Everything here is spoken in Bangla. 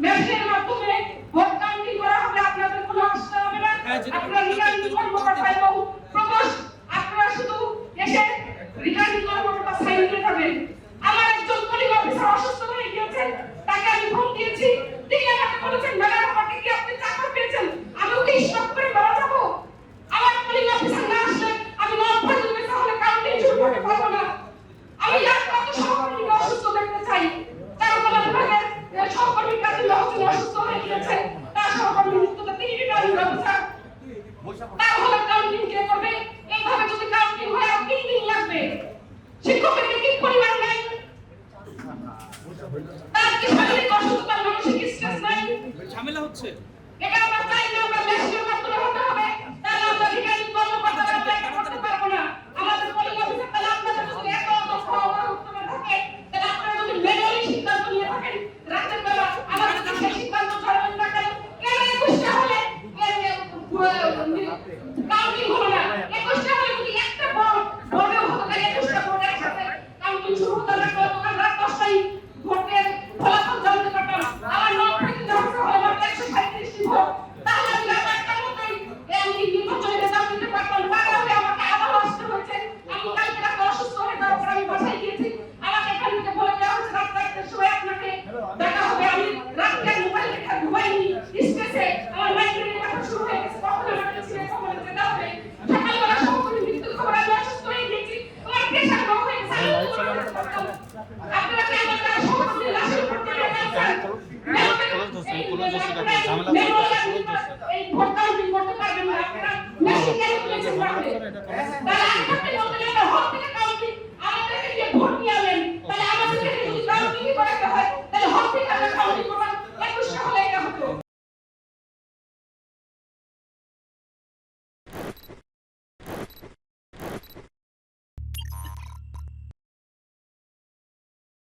Maybe eu acho কাউকে ভালো না। আপনারা কেন তারা সভাপতির লাশের উপর থেকে এই ভোট কাউন্টিং করতে পারবেন না আপনারা মেশিন গাড়ি তুলেছেন রাখতে তারা আমাদের বলতে হক থেকে কাউন্টিং আমাদেরকে দিয়ে ভোট নিয়ে আনেন তাহলে আমাদেরকে যদি কাউন্টিং করাতে হয় তাহলে হক থেকে আমরা কাউন্টিং করব একুশ সালে এটা হতো